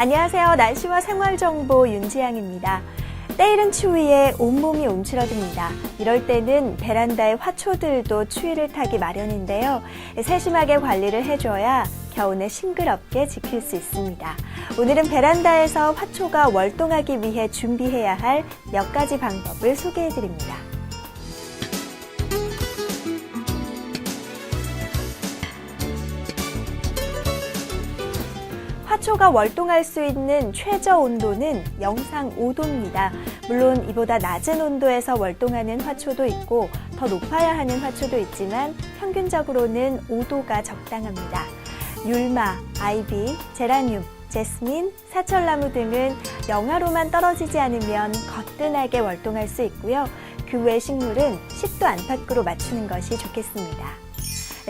안녕하세요. 날씨와 생활정보 윤지양입니다. 때이른 추위에 온몸이 움츠러듭니다. 이럴 때는 베란다의 화초들도 추위를 타기 마련인데요. 세심하게 관리를 해줘야 겨우내 싱그럽게 지킬 수 있습니다. 오늘은 베란다에서 화초가 월동하기 위해 준비해야 할 몇 가지 방법을 소개해 드립니다. 화초가 월동할 수 있는 최저 온도는 영상 5도입니다. 물론 이보다 낮은 온도에서 월동하는 화초도 있고 더 높아야 하는 화초도 있지만 평균적으로는 5도가 적당합니다. 율마, 아이비, 제라늄, 제스민, 사철나무 등은 영하로만 떨어지지 않으면 거뜬하게 월동할 수 있고요. 그 외 식물은 10도 안팎으로 맞추는 것이 좋겠습니다.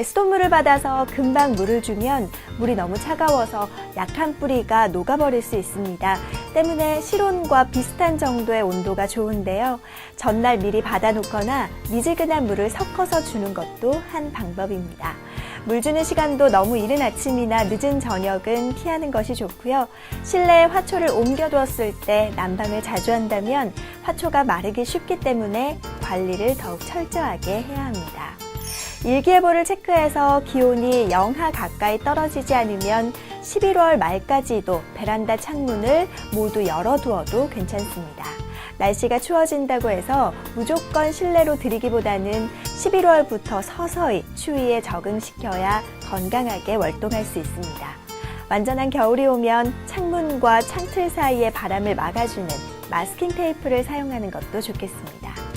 수돗물을 받아서 금방 물을 주면 물이 너무 차가워서 약한 뿌리가 녹아버릴 수 있습니다. 때문에 실온과 비슷한 정도의 온도가 좋은데요. 전날 미리 받아놓거나 미지근한 물을 섞어서 주는 것도 한 방법입니다. 물 주는 시간도 너무 이른 아침이나 늦은 저녁은 피하는 것이 좋고요. 실내에 화초를 옮겨두었을 때 난방을 자주 한다면 화초가 마르기 쉽기 때문에 관리를 더욱 철저하게 해야 합니다. 일기예보를 체크해서 기온이 영하 가까이 떨어지지 않으면 11월 말까지도 베란다 창문을 모두 열어두어도 괜찮습니다. 날씨가 추워진다고 해서 무조건 실내로 들이기보다는 11월부터 서서히 추위에 적응시켜야 건강하게 월동할 수 있습니다. 완전한 겨울이 오면 창문과 창틀 사이의 바람을 막아주는 마스킹 테이프를 사용하는 것도 좋겠습니다.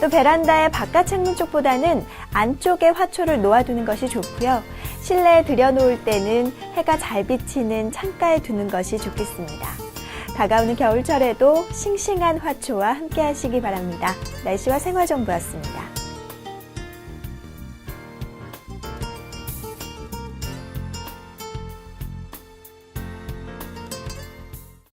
또 베란다의 바깥 창문 쪽보다는 안쪽에 화초를 놓아두는 것이 좋고요. 실내에 들여놓을 때는 해가 잘 비치는 창가에 두는 것이 좋겠습니다. 다가오는 겨울철에도 싱싱한 화초와 함께 하시기 바랍니다. 날씨와 생활정보였습니다.